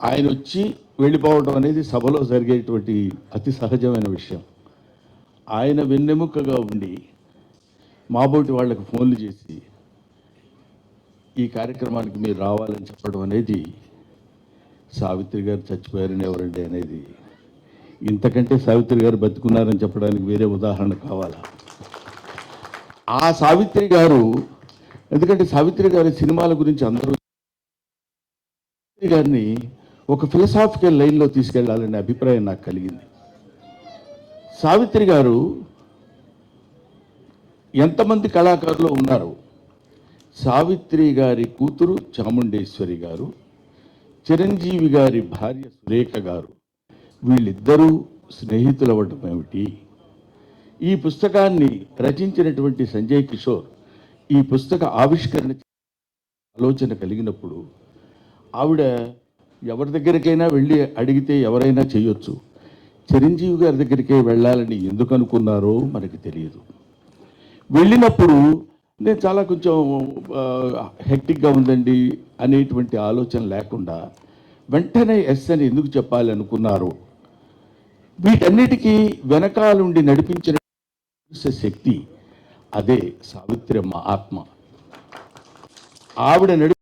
ఆయన వచ్చి వెళ్ళిపోవడం అనేది సభలో జరిగేటువంటి అతి సహజమైన విషయం. ఆయన వెన్నెముకగా ఉండి మాబోటి వాళ్ళకి ఫోన్లు చేసి ఈ కార్యక్రమానికి మీరు రావాలని చెప్పడం అనేది సావిత్రి గారు చచ్చిపోయారని ఎవరండి అనేది. ఇంతకంటే సావిత్రి గారు బతుకున్నారని చెప్పడానికి వేరే ఉదాహరణ కావాలా? ఆ సావిత్రి గారు ఎందుకంటే సావిత్రి గారి సినిమాల గురించి అందరూ సావిత్రి గారిని ఒక ఫిలసాఫికల్ లైన్లో తీసుకెళ్ళాలనే అభిప్రాయం నాకు కలిగింది. సావిత్రి గారు ఎంతమంది కళాకారులు ఉన్నారు సావిత్రి గారి కూతురు చాముండేశ్వరి గారు చిరంజీవి గారి భార్య సురేఖ గారు వీళ్ళిద్దరూ స్నేహితులవ్వటం ఏమిటి? ఈ పుస్తకాన్ని రచించినటువంటి సంజయ్ కిషోర్ ఈ పుస్తక ఆవిష్కరణ ఆలోచన కలిగినప్పుడు ఆవిడ ఎవరి దగ్గరికైనా వెళ్ళి అడిగితే ఎవరైనా చేయొచ్చు. చిరంజీవి గారి దగ్గరికే వెళ్ళాలని ఎందుకు అనుకున్నారో మనకి తెలియదు. వెళ్ళినప్పుడు నేను చాలా కొంచెం హెక్టిక్గా ఉందండి అనేటువంటి ఆలోచన లేకుండా వెంటనే ఎస్ అని ఎందుకు చెప్పాలి అనుకున్నారు వీటన్నిటికీ వెనకాలుండి నడిపించిన శక్తి అదే సావిత్రమ్మ ఆత్మ. ఆవిడ నడి